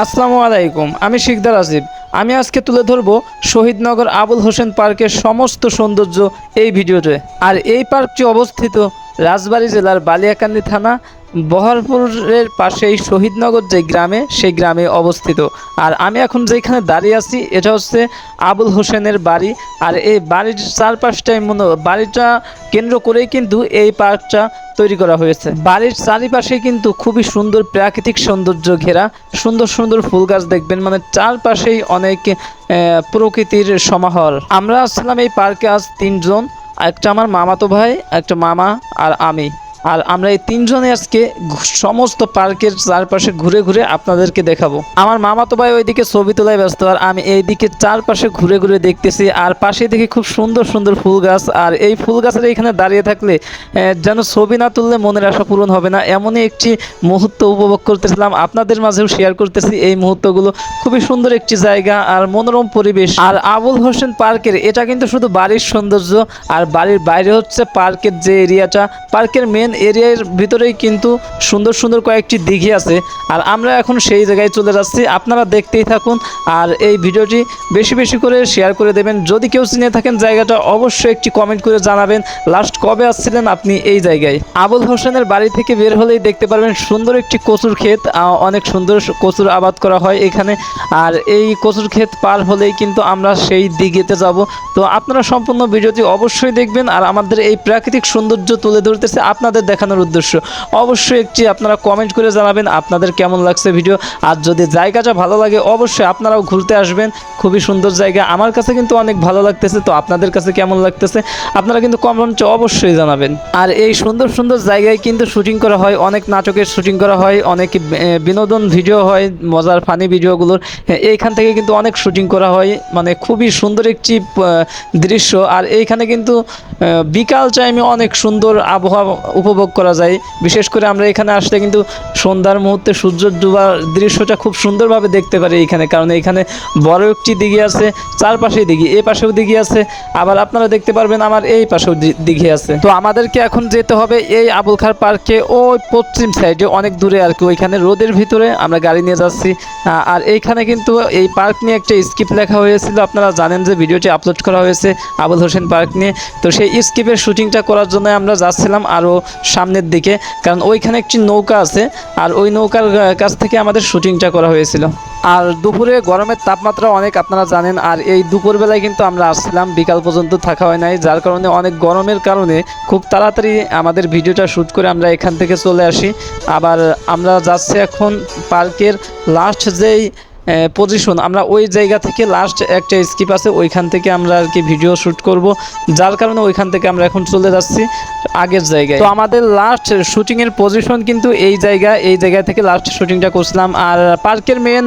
আসসালামু আলাইকুম, আমি শিকদার আসিফ। আমি আজকে তুলে ধরবো শহীদনগর আবুল হোসেন পার্কের সমস্ত সৌন্দর্য এই ভিডিওতে। আর এই পার্কটি অবস্থিত রাজবাড়ী জেলার বালিয়াকান্দি থানা বহরপুরের পাশেই শহীদনগর যে গ্রামে, সেই গ্রামে অবস্থিত। আর আমি এখন যেখানে দাঁড়িয়ে আছি, এটা হচ্ছে আবুল হোসেনের বাড়ি। আর এই বাড়ির চারপাশটাই মনে, বাড়িটা কেন্দ্র করেই কিন্তু এই পার্কটা তৈরি করা হয়েছে। বাড়ির চারিপাশে কিন্তু খুবই সুন্দর প্রাকৃতিক সৌন্দর্য ঘেরা। সুন্দর সুন্দর ফুল গাছ দেখবেন মানে চারপাশেই অনেক প্রকৃতির সমাহার। আমরা আসছিলাম এই পার্কে আজ তিনজন, একটা আমার মামাতো ভাই, একটা মামা আর আমি। আর আমরা এই তিনজনে আজকে সমস্ত পার্কের চারপাশে ঘুরে ঘুরে আপনাদেরকে দেখাবো। আমার মামাতো ভাই ওইদিকে ছবি তোলায় ব্যস্ত আর আমি এইদিকে চারপাশে ঘুরে ঘুরে দেখতেছি আর পাশে দেখি খুব সুন্দর সুন্দর ফুল গাছ আর এই ফুল গাছের এখানে দাঁড়িয়ে থাকলে যেন ছবি না তুললে মনের আশা পূরণ হবে না। এমনই একটি মুহূর্ত উপভোগ করতেছিলাম। আপনাদের মাঝেও শেয়ার করতেছি এই মুহূর্তগুলো। খুবই সুন্দর একটি জায়গা আর মনোরম পরিবেশ। আর আবুল হোসেন পার্কের, এটা কিন্তু শুধু বাড়ির সৌন্দর্য আর বাড়ির বাইরে হচ্ছে পার্কের যে এরিয়াটা, পার্কের মেন এরিয়ার ভিতরেই কিন্তু সুন্দর সুন্দর কয়েকটি দিঘি আছে। আর আমরা এখন সেই জায়গায় চলে যাচ্ছি। আপনারা দেখতেই থাকুন। আর এই ভিডিওটি বেশি বেশি করে শেয়ার করে দেবেন। যদি কেউ চিনে থাকেন জায়গাটা, অবশ্যই একটি কমেন্ট করে জানাবেন। লাস্ট কবে আসছিলেন আপনি এই জায়গায়? আবুল হোসেনের বাড়ি থেকে বের হলেই দেখতে পারবেন সুন্দর একটি কচুর ক্ষেত। অনেক সুন্দর কচুর আবাদ করা হয় এখানে। আর এই কচুর ক্ষেত পার হলেই কিন্তু আমরা সেই দিঘিতে যাব। তো আপনারা সম্পূর্ণ ভিডিওটি অবশ্যই দেখবেন। আর আমাদের এই প্রাকৃতিক সৌন্দর্য তুলে ধরতেছে আপনাদের দেখানোর উদ্দেশ্য। অবশ্যই একটি আপনারা কমেন্ট করে জানাবেন আপনাদের কেমন লাগছে ভিডিও আর যদি জায়গাটা ভালো লাগে অবশ্যই আপনারাও ঘুরতে আসবেন। খুবই সুন্দর জায়গা। আমার কাছে কিন্তু অনেক ভালো লাগতেছে তো আপনাদের কাছে কেমন লাগতেছে আপনারা কিন্তু কমেন্টে অবশ্যই জানাবেন। আর এই সুন্দর সুন্দর জায়গায় কিন্তু শুটিং করা হয় অনেক নাটকের শুটিং করা হয় অনেক বিনোদন ভিডিও হয় মজার ফানি ভিডিওগুলোর হ্যাঁ, এইখান থেকে কিন্তু অনেক শুটিং করা হয় মানে খুবই সুন্দর একটি দৃশ্য। আর এইখানে কিন্তু বিকাল টাইমে অনেক সুন্দর আবহাওয়া উপভোগ করা যায়। বিশেষ করে আমরা এখানে আসলে কিন্তু সন্ধ্যার মুহূর্তে সূর্য ডুবার দৃশ্যটা খুব সুন্দরভাবে দেখতে পারি এখানে। কারণ এখানে বড় একটি দিঘি আছে, চারপাশেই দিঘি এই পাশেও দিঘি আছে। আবার আপনারা দেখতে পারবেন আমার এই পাশেও দিঘি আছে। তো আমাদেরকে এখন যেতে হবে এই আবুল খার পার্কে ওই পশ্চিম সাইডে, অনেক দূরে আর কি। ওইখানে রোদের ভিতরে আমরা গাড়ি নিয়ে যাচ্ছি। আর এইখানে কিন্তু এই পার্ক নিয়ে একটা স্কিপ লেখা হয়েছিল। আপনারা জানেন যে ভিডিওটি আপলোড করা হয়েছে আবুল হোসেন পার্ক নিয়ে। তো সেই স্কিপের শুটিংটা করার জন্য আমরা যাচ্ছিলাম। আরও সামনের দিকে, কারণ ওইখানে একটি নৌকা আছে, আর ওই নৌকার কাছ থেকে আমাদের শুটিংটা করা হয়েছিল। আর দুপুরে গরমের তাপমাত্রা অনেক, আপনারা জানেন, আর এই দুপুরবেলায় কিন্তু আমরা আসছিলাম, বিকাল পর্যন্ত থাকা হয় নাই, যার কারণে অনেক গরমের কারণে খুব তাড়াতাড়ি আমাদের ভিডিওটা শ্যুট করে আমরা এখান থেকে চলে আসি। আবার আমরা যাচ্ছি এখন পার্কের লাস্ট যেই পজিশন আমরা ওই জায়গা থেকে লাস্ট একটা স্কিপ আছে, ওইখান থেকে আমরা আর কি ভিডিও শ্যুট করব, যার কারণে ওইখান থেকে আমরা এখন চলে যাচ্ছি। আগের জায়গায়। তো আমাদের লাস্ট শুটিংয়ের পজিশন কিন্তু এই জায়গা এই জায়গা থেকে লাস্ট শুটিংটা করছিলাম। আর পার্কের মেন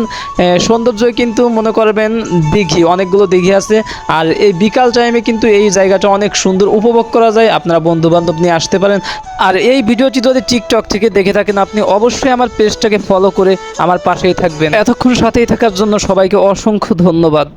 সৌন্দর্য কিন্তু মনে করবেন দিঘি, অনেকগুলো দিঘি আছে। আর এই বিকাল টাইমে কিন্তু এই জায়গাটা অনেক সুন্দর উপভোগ করা যায়। আপনারা বন্ধু বান্ধব নিয়ে আসতে পারেন। আর এই ভিডিওটি যদি টিকটক থেকে দেখে থাকেন, আপনি অবশ্যই আমার পেজটাকে ফলো করে আমার পাশেই থাকবেন। এতক্ষণ সাথেই থাকার জন্য সবাইকে অসংখ্য ধন্যবাদ।